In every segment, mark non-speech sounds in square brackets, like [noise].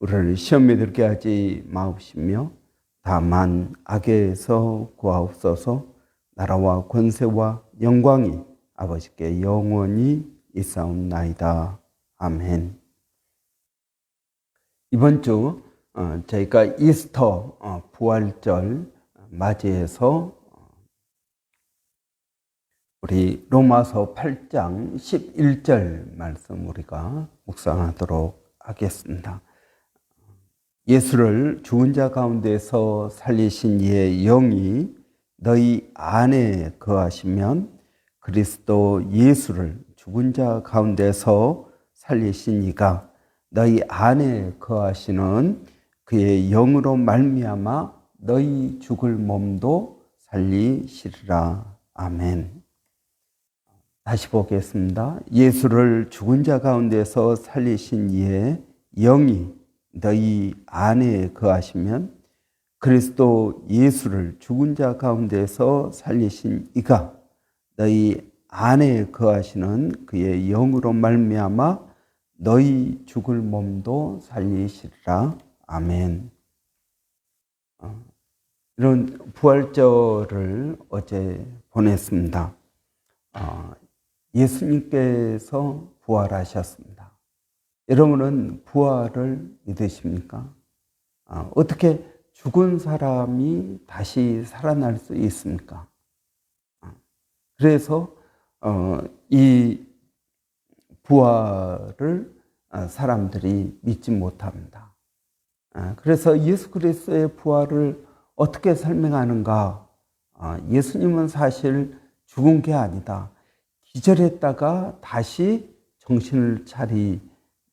우리를 시험에 들게 하지 마옵시며 다만 악에서 구하옵소서 나라와 권세와 영광이 아버지께 영원히 있사옵나이다. 아멘. 이번 주 어, 저희가 이스터 어, 부활절 맞이해서 어, 우리 로마서 8장 11절 말씀 우리가 묵상하도록 하겠습니다. 예수를 죽은 자 가운데서 살리신 이의 영이 너희 안에 거하시면 그리스도 예수를 죽은 자 가운데서 살리신 이가 너희 안에 거하시는 그의 영으로 말미암아 너희 죽을 몸도 살리시리라. 아멘. 다시 보겠습니다. 예수를 죽은 자 가운데서 살리신 이의 영이 너희 안에 거하시면 그리스도 예수를 죽은 자 가운데서 살리신 이가 너희 안에 거하시는 그의 영으로 말미암아 너희 죽을 몸도 살리시리라. 아멘. 어, 이런 부활절을 어제 보냈습니다. 어, 예수님께서 부활하셨습니다. 여러분은 부활을 믿으십니까? 어, 어떻게 죽은 사람이 다시 살아날 수 있습니까? 어, 그래서 어, 이 부활을 어, 사람들이 믿지 못합니다. 어, 그래서 예수 그리스도의 부활을 어떻게 설명하는가? 어, 예수님은 사실 죽은 게 아니다. 기절했다가 다시 정신을 차리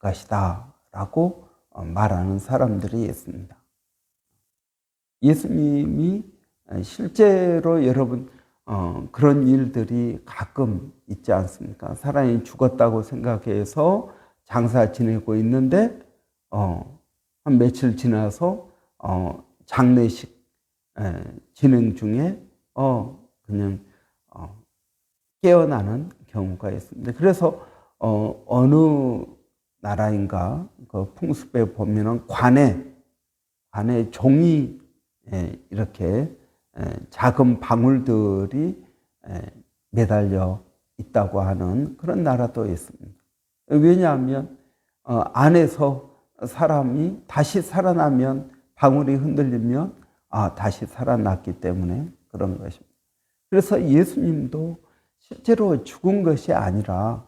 것이다. 라고 말하는 사람들이 있습니다. 예수님이 실제로 여러분 어, 그런 일들이 가끔 있지 않습니까? 사람이 죽었다고 생각해서 장사 지내고 있는데 어, 한 며칠 지나서 어, 장례식 에, 진행 중에 어, 그냥 어, 깨어나는 경우가 있습니다. 그래서 어, 어느 나라인가 그 풍습에 보면은 관에 관에 종이 에, 이렇게 작은 방울들이 매달려 있다고 하는 그런 나라도 있습니다. 왜냐하면 어, 안에서 사람이 다시 살아나면 방울이 흔들리면 아 다시 살아났기 때문에 그런 것입니다. 그래서 예수님도 실제로 죽은 것이 아니라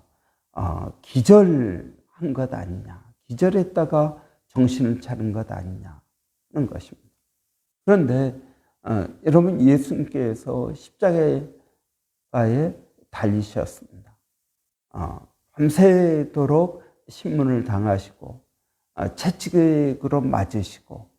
어, 기절 한 것 아니냐, 기절했다가 정신을 차린 것 아니냐는 것입니다. 그런데 어, 여러분 예수님께서 십자가에 달리셨습니다. 어, 밤새도록 신문을 당하시고 어, 채찍으로 맞으시고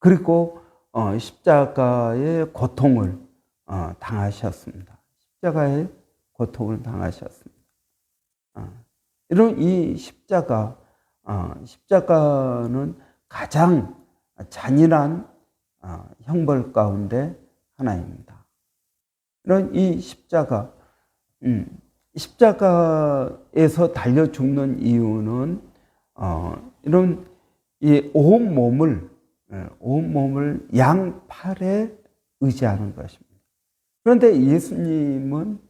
그리고 어, 십자가의 고통을 어, 당하셨습니다. 십자가의 고통을 당하셨습니다. 어, 이런 이 십자가 어, 십자가는 가장 잔인한 어, 형벌 가운데 하나입니다. 이런 이 십자가, 음, 십자가에서 달려 죽는 이유는 어, 이런 이온 몸을 예, 온 몸을 양팔에 의지하는 것입니다. 그런데 예수님은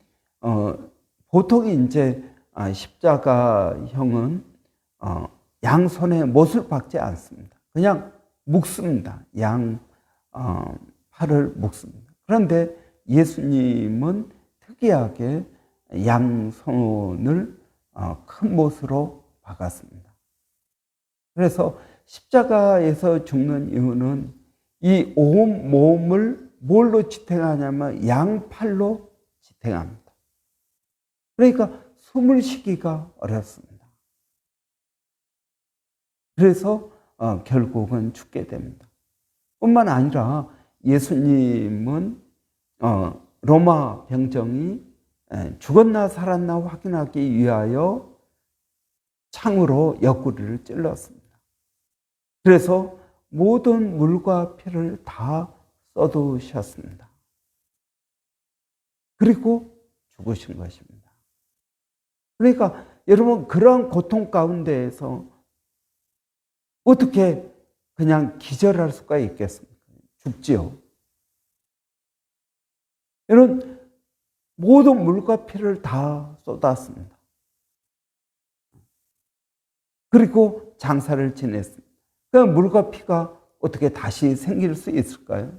어, 보통 이제 아, 십자가형은 어, 양손에 못을 박지 않습니다. 그냥 묶습니다. 양 어, 팔을 묶습니다. 그런데 예수님은 특이하게 양손을 어, 큰 못으로 박았습니다. 그래서 십자가에서 죽는 이유는 이 온 몸을 뭘로 지탱하냐면 양팔로 지탱합니다. 그러니까 숨을 쉬기가 어렵습니다. 그래서 어, 결국은 죽게 됩니다. 뿐만 아니라 예수님은 어, 로마 병정이 에, 죽었나 살았나 확인하기 위하여 창으로 옆구리를 찔렀습니다. 그래서 모든 물과 피를 다 쏟으셨습니다. 그리고 죽으신 것입니다. 그러니까 여러분 그러한 고통 가운데에서 어떻게 그냥 기절할 수가 있겠습니까? 죽지요. 여러분 모든 물과 피를 다 쏟았습니다. 그리고 장사를 지냈습니다. 그 물과 피가 어떻게 다시 생길 수 있을까요?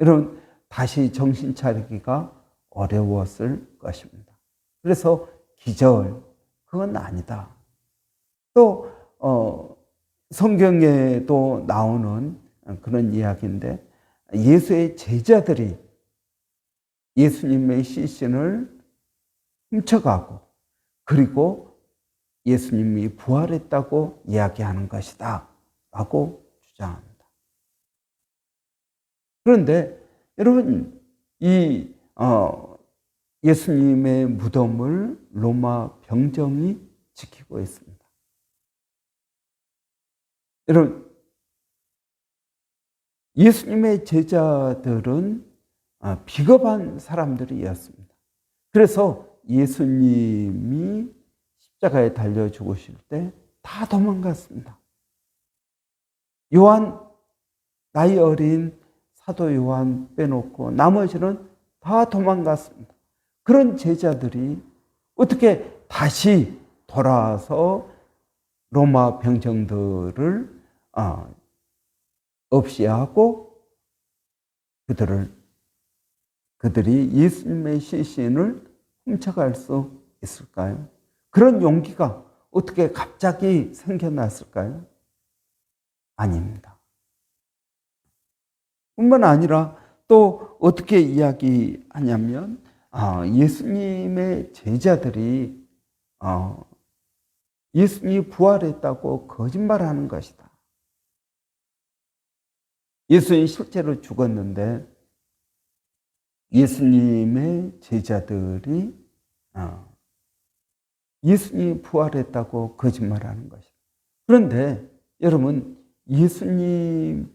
여러분 다시 정신 차리기가 어려웠을 것입니다. 그래서 기절 그건 아니다. 또 어, 성경에도 나오는 그런 이야기인데 예수의 제자들이 예수님의 시신을 훔쳐가고 그리고 예수님이 부활했다고 이야기하는 것이다 라고 주장합니다. 그런데 여러분 이 어, 예수님의 무덤을 로마 병정이 지키고 있습니다. 여러분 예수님의 제자들은 아, 비겁한 사람들이었습니다. 그래서 예수님이 십자가에 달려 죽으실 때 다 도망갔습니다. 요한 나이 어린 사도 요한 빼놓고 나머지는 다 도망갔습니다. 그런 제자들이 어떻게 다시 돌아와서 로마 병정들을 아, 없이 하고 그들을 그들이 예수님의 시신을 훔쳐갈 수 있을까요? 그런 용기가 어떻게 갑자기 생겨났을까요? 아닙니다. 뿐만 아니라 또 어떻게 이야기하냐면 아, 예수님의 제자들이 어, 예수님이 부활했다고 거짓말하는 것이다. 예수님이 실제로 죽었는데 예수님의 제자들이 어, 예수님이 부활했다고 거짓말하는 것이다. 그런데 여러분 예수님이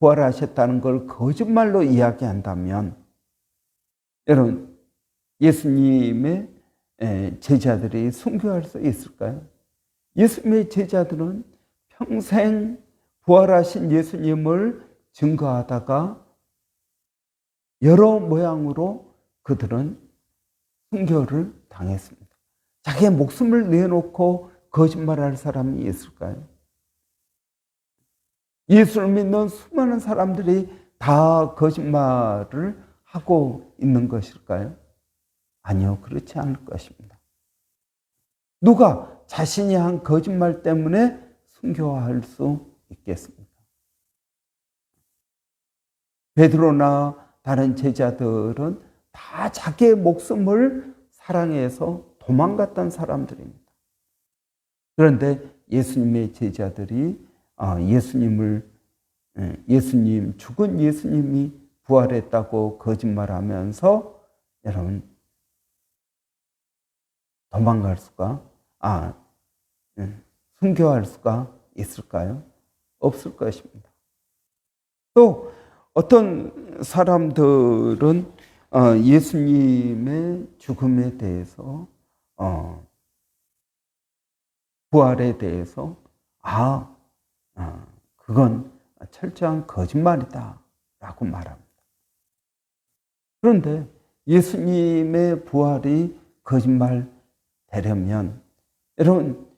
부활하셨다는 걸 거짓말로 이야기한다면 여러분 예수님의 제자들이 순교할 수 있을까요? 예수님의 제자들은 평생 부활하신 예수님을 증거하다가 여러 모양으로 그들은 순교를 당했습니다. 자기의 목숨을 내놓고 거짓말할 사람이 있을까요? 예수를 믿는 수많은 사람들이 다 거짓말을 하고 있는 것일까요? 아니요, 그렇지 않을 것입니다. 누가 자신이 한 거짓말 때문에 순교할 수 있겠습니까? 베드로나 다른 제자들은 다 자기의 목숨을 사랑해서 도망갔던 사람들입니다. 그런데 예수님의 제자들이 아, 예수님을 예, 예수님 죽은 예수님이 부활했다고 거짓말하면서 여러분 도망갈 수가 아 예, 순교할 수가 있을까요? 없을 것입니다. 또 어떤 사람들은 어, 예수님의 죽음에 대해서 어, 부활에 대해서 아 어, 그건 철저한 거짓말이다 라고 말합니다. 그런데 예수님의 부활이 거짓말 되려면 여러분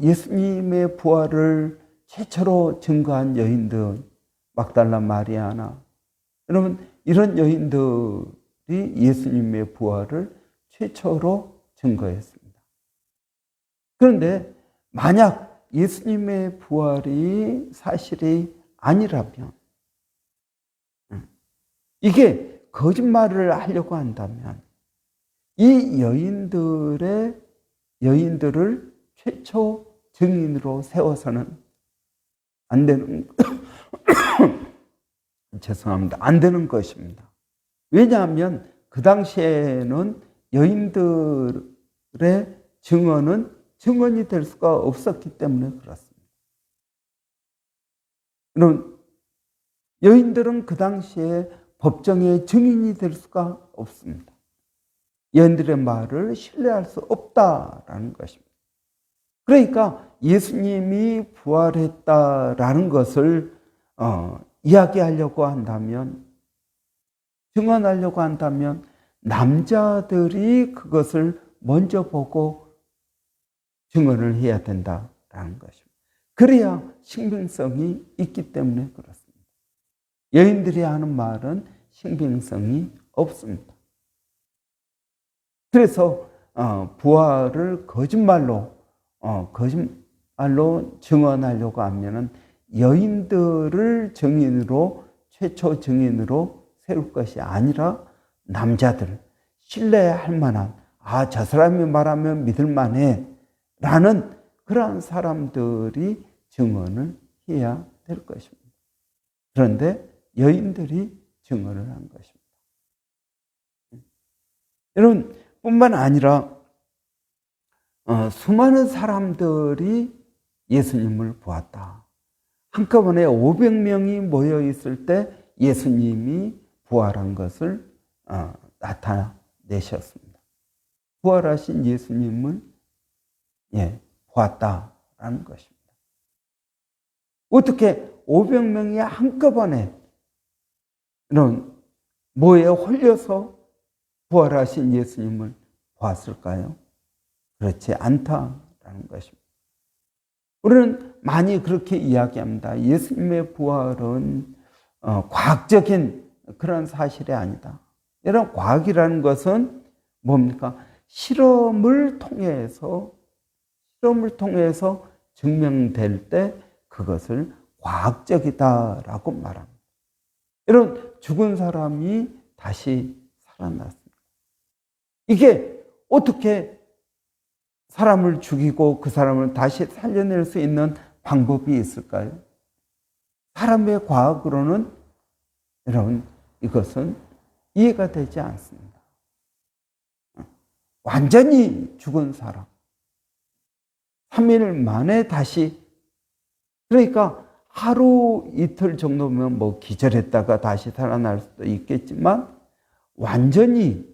예수님의 부활을 최초로 증거한 여인들 막달라 마리아나 여러분 이런 여인들이 예수님의 부활을 최초로 증거했습니다. 그런데 만약 예수님의 부활이 사실이 아니라면 음, 이게 거짓말을 하려고 한다면 이 여인들의 여인들을 최초 증인으로 세워서는 안 되는 [coughs] 죄송합니다. 안 되는 것입니다. 왜냐하면 그 당시에는 여인들의 증언은 증언이 될 수가 없었기 때문에 그렇습니다. 그럼 여인들은 그 당시에 법정의 증인이 될 수가 없습니다. 여인들의 말을 신뢰할 수 없다라는 것입니다. 그러니까 예수님이 부활했다라는 것을 어, 이야기하려고 한다면 증언하려고 한다면 남자들이 그것을 먼저 보고 증언을 해야 된다라는 것입니다. 그래야 신빙성이 있기 때문에 그렇습니다. 여인들이 하는 말은 신빙성이 없습니다. 그래서 어, 부활을 거짓말로 어, 거짓말로 증언하려고 하면은 여인들을 증인으로 최초 증인으로 세울 것이 아니라 남자들 신뢰할 만한 아 저 사람이 말하면 믿을 만해 라는 그러한 사람들이 증언을 해야 될 것입니다. 그런데 여인들이 증언을 한 것입니다. 여러분 뿐만 아니라 어, 수많은 사람들이 예수님을 보았다. 한꺼번에 500명이 모여 있을 때 예수님이 부활한 것을 어, 나타내셨습니다. 부활하신 예수님을 예, 보았다라는 것입니다. 어떻게 500명이 한꺼번에 이런 뭐에 홀려서 부활하신 예수님을 보았을까요? 그렇지 않다라는 것입니다. 우리는 많이 그렇게 이야기합니다. 예수님의 부활은 어, 과학적인 그런 사실이 아니다. 이런 과학이라는 것은 뭡니까? 실험을 통해서 실험을 통해서 증명될 때 그것을 과학적이다라고 말합니다. 이런 죽은 사람이 다시 살아났습니다. 이게 어떻게 사람을 죽이고 그 사람을 다시 살려낼 수 있는 방법이 있을까요? 사람의 과학으로는 여러분 이것은 이해가 되지 않습니다. 완전히 죽은 사람. 3일 만에 다시 그러니까 하루 이틀 정도면 뭐 기절했다가 다시 살아날 수도 있겠지만 완전히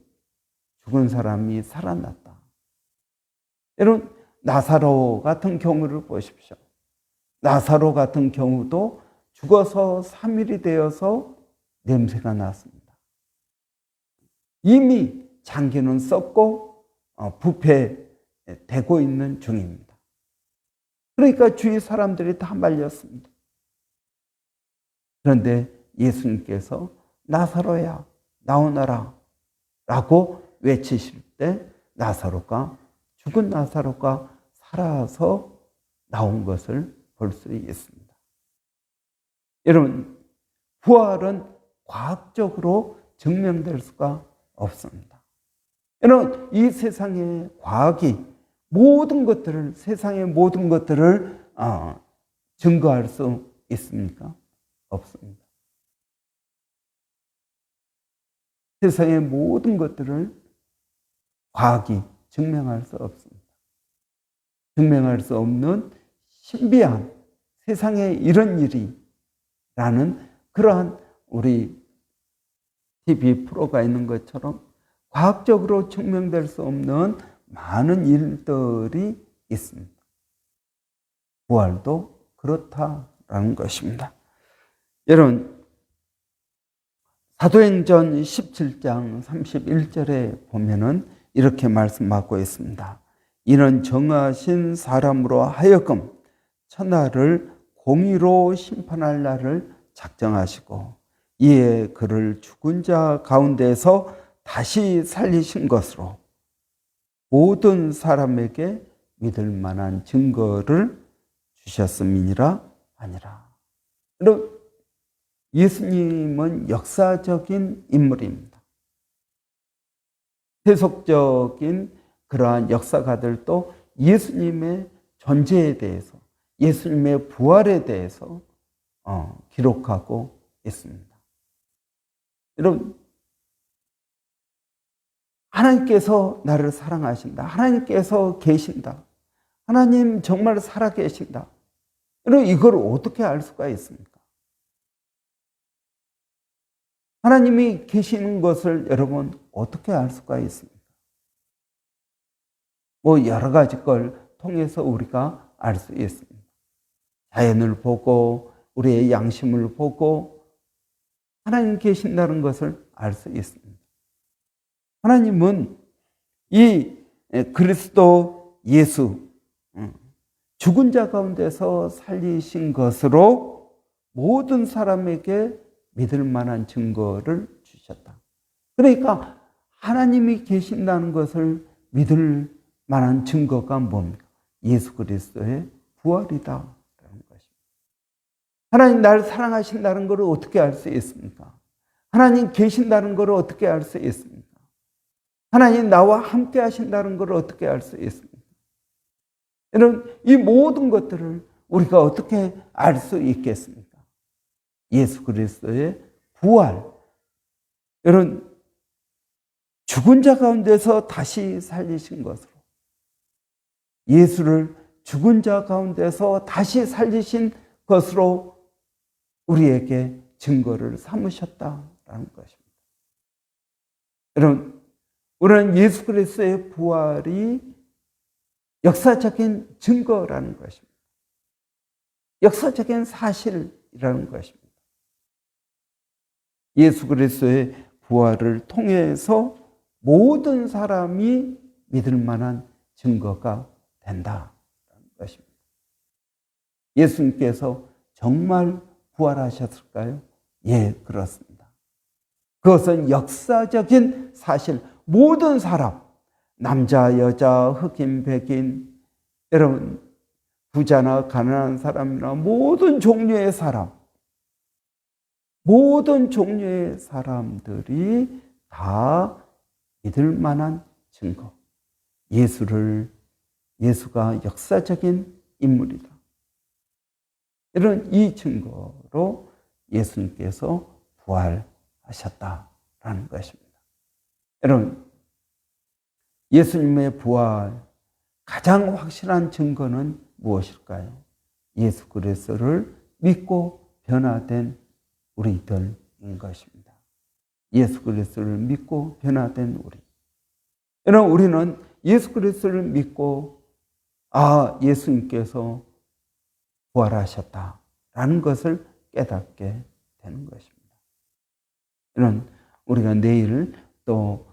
죽은 사람이 살아났다. 여러분 나사로 같은 경우를 보십시오. 나사로 같은 경우도 죽어서 3일이 되어서 냄새가 났습니다. 이미 장기는 썩고 어, 부패되고 있는 중입니다. 그러니까 주위 사람들이 다 말렸습니다. 그런데 예수님께서 나사로야 나오너라 라고 외치실 때 나사로가 죽은 나사로가 살아서 나온 것을 볼 수 있습니다. 여러분 부활은 과학적으로 증명될 수가 없습니다. 여러분 이 세상의 과학이 모든 것들을 세상의 모든 것들을 어, 증거할 수 있습니까? 없습니다. 세상의 모든 것들을 과학이 증명할 수 없습니다. 증명할 수 없는 신비한 세상에 이런 일이 라는 그러한 우리 TV 프로가 있는 것처럼 과학적으로 증명될 수 없는 많은 일들이 있습니다. 부활도 그렇다라는 것입니다. 여러분, 사도행전 17장 31절에 보면은 이렇게 말씀하고 있습니다. 이는 정하신 사람으로 하여금 천하를 공의로 심판할 날을 작정하시고 이에 그를 죽은 자 가운데서 다시 살리신 것으로 모든 사람에게 믿을 만한 증거를 주셨음이니라 아니라. 여러분, 예수님은 역사적인 인물입니다. 세속적인 그러한 역사가들도 예수님의 존재에 대해서 예수님의 부활에 대해서 어, 기록하고 있습니다. 여러분 하나님께서 나를 사랑하신다. 하나님께서 계신다. 하나님 정말 살아 계신다. 여러분 이걸 어떻게 알 수가 있습니까? 하나님이 계시는 것을 여러분 어떻게 알 수가 있습니까? 뭐 여러 가지 걸 통해서 우리가 알 수 있습니다. 자연을 보고 우리의 양심을 보고 하나님 계신다는 것을 알 수 있습니다. 하나님은 이 그리스도 예수 음, 죽은 자 가운데서 살리신 것으로 모든 사람에게 믿을 만한 증거를 주셨다. 그러니까 하나님이 계신다는 것을 믿을 만한 증거가 뭡니까? 예수 그리스도의 부활이다. 하나님 날 사랑하신다는 것을 어떻게 알 수 있습니까? 하나님 계신다는 것을 어떻게 알 수 있습니까? 하나님 나와 함께 하신다는 것을 어떻게 알 수 있습니까? 여러분, 이 모든 것들을 우리가 어떻게 알 수 있겠습니까? 예수 그리스도의 부활. 여러분, 죽은 자 가운데서 다시 살리신 것으로 예수를 죽은 자 가운데서 다시 살리신 것으로 우리에게 증거를 삼으셨다라는 것입니다. 여러분, 우리는 예수 그리스도의 부활이 역사적인 증거라는 것입니다. 역사적인 사실이라는 것입니다. 예수 그리스도의 부활을 통해서 모든 사람이 믿을 만한 증거가 된다는 것입니다. 예수님께서 정말 부활하셨을까요? 예, 그렇습니다. 그것은 역사적인 사실, 모든 사람, 남자, 여자, 흑인, 백인, 여러분, 부자나 가난한 사람이나 모든 종류의 사람, 모든 종류의 사람들이 다 믿을 만한 증거. 예수를, 예수가 역사적인 인물이다. 이런 이 증거로 예수님께서 부활하셨다라는 것입니다. 여러분, 예수님의 부활, 가장 확실한 증거는 무엇일까요? 예수 그리스도를 믿고 변화된 우리들인 것입니다. 예수 그리스도를 믿고 변화된 우리. 여러분 우리는 예수 그리스도를 믿고 아 예수님께서 부활하셨다라는 것을 깨닫게 되는 것입니다. 이런 우리가 내일 또 어,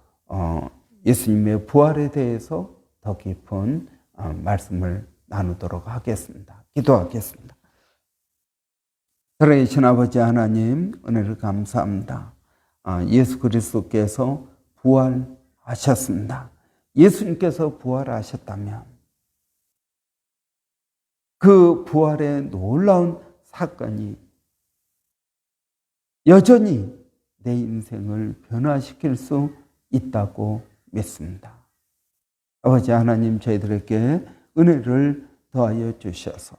예수님의 부활에 대해서 더 깊은 어, 말씀을 나누도록 하겠습니다. 기도하겠습니다. 살아계신 아버지 하나님 은혜를 감사합니다. 어, 예수 그리스도께서 부활하셨습니다. 예수님께서 부활하셨다면 그 부활의 놀라운 사건이 여전히 내 인생을 변화시킬 수 있다고 믿습니다. 아버지 하나님 저희들에게 은혜를 더하여 주셔서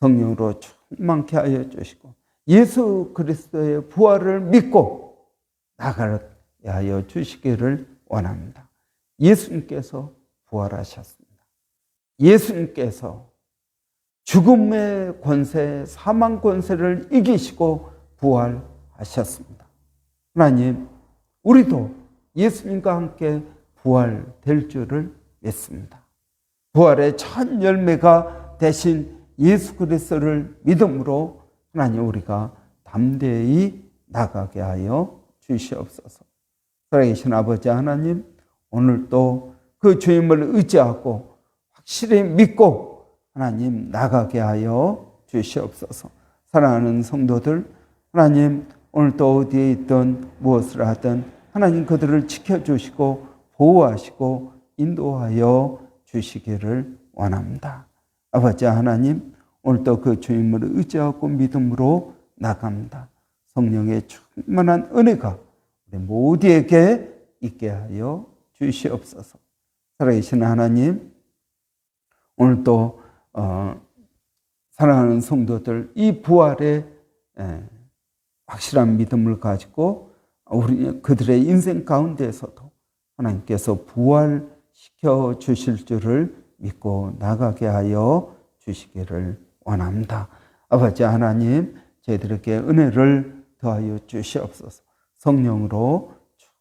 성령으로 충만케 하여 주시고 예수 그리스도의 부활을 믿고 나가게 하여 주시기를 원합니다. 예수님께서 부활하셨습니다. 예수님께서 죽음의 권세, 사망 권세를 이기시고 부활하셨습니다. 하나님, 우리도 예수님과 함께 부활될 줄을 믿습니다. 부활의 첫 열매가 되신 예수 그리스도를 믿음으로 하나님 우리가 담대히 나가게 하여 주시옵소서. 살아계신 아버지 하나님, 오늘도 그 주임을 의지하고 확실히 믿고 하나님 나가게 하여 주시옵소서. 사랑하는 성도들, 하나님 오늘도 어디에 있든 무엇을 하든 하나님 그들을 지켜주시고 보호하시고 인도하여 주시기를 원합니다. 아버지 하나님, 오늘도 그 주임을 의지하고 믿음으로 나갑니다. 성령의 충만한 은혜가 우리 모두에게 있게 하여 주시옵소서. 살아계신 하나님, 오늘도 어, 사랑하는 성도들 이 부활에 에, 확실한 믿음을 가지고 우리 그들의 인생 가운데에서도 하나님께서 부활시켜 주실 줄을 믿고 나가게 하여 주시기를 원합니다. 아버지 하나님, 저희들에게 은혜를 더하여 주시옵소서. 성령으로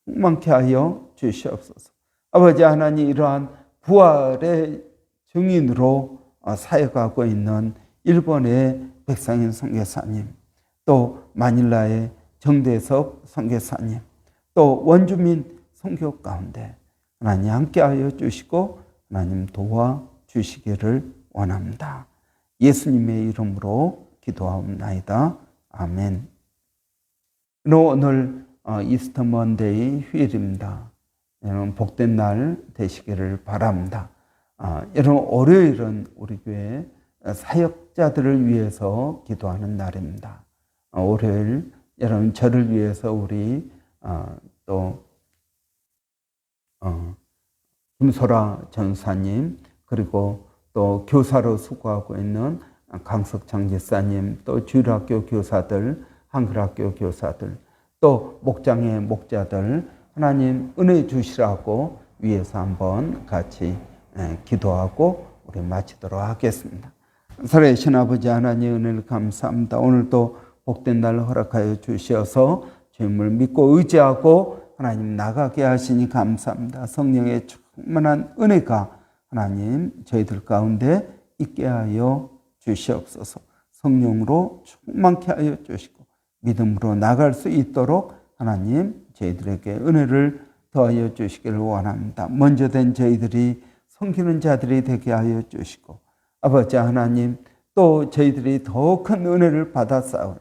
충만케 하여 주시옵소서. 아버지 하나님, 이러한 부활의 증인으로 사역하고 있는 일본의 백상인 선교사님, 또 마닐라의 정대석 선교사님, 또 원주민 선교 가운데 하나님 함께하여 주시고 하나님 도와 주시기를 원합니다. 예수님의 이름으로 기도하옵나이다. 아멘. 오늘 어, 이스터 먼데이 휴일입니다. 여러분 복된 날 되시기를 바랍니다. 아, 여러분 월요일은 우리 교회 사역자들을 위해서 기도하는 날입니다. 어, 월요일 여러분 저를 위해서 우리 어, 또 어, 김소라 전사님 그리고 또 교사로 수고하고 있는 강석창 집사님 또 주일학교 교사들 한글학교 교사들 또 목장의 목자들 하나님 은혜 주시라고 위에서 한번 같이 예, 기도하고 우리 마치도록 하겠습니다. 살아계신 아버지 하나님 은혜를 감사합니다. 오늘도 복된 날 허락하여 주셔서 주님을 믿고 의지하고 하나님 나가게 하시니 감사합니다. 성령의 충만한 은혜가 하나님 저희들 가운데 있게 하여 주시옵소서. 성령으로 충만케 하여 주시고 믿음으로 나갈 수 있도록 하나님 저희들에게 은혜를 더하여 주시기를 원합니다. 먼저 된 저희들이 섬기는 자들이 되게 하여 주시고 아버지 하나님 또 저희들이 더 큰 은혜를 받아 싸울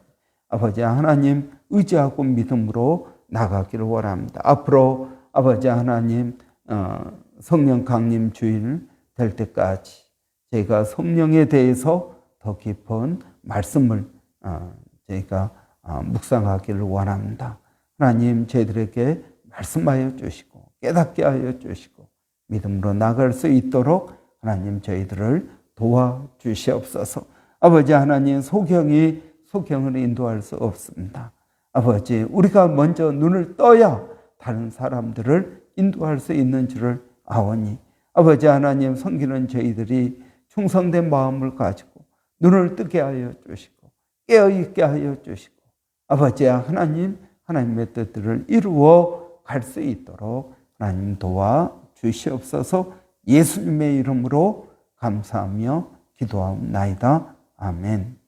아버지 하나님 의지하고 믿음으로 나가기를 원합니다. 앞으로 아버지 하나님 어, 성령 강림 주일 될 때까지 저희가 성령에 대해서 더 깊은 말씀을 어, 저희가 어, 묵상하기를 원합니다. 하나님 저희들에게 말씀하여 주시고 깨닫게 하여 주시고 믿음으로 나갈 수 있도록 하나님 저희들을 도와 주시옵소서. 아버지 하나님 소경이 소경을 인도할 수 없습니다. 아버지 우리가 먼저 눈을 떠야 다른 사람들을 인도할 수 있는 줄을 아오니 아버지 하나님 섬기는 저희들이 충성된 마음을 가지고 눈을 뜨게 하여 주시고 깨어 있게 하여 주시고 아버지 하나님 하나님의 뜻들을 이루어 갈 수 있도록 하나님 도와 주시옵소서 예수님의 이름으로 감사하며 기도하옵나이다. 아멘.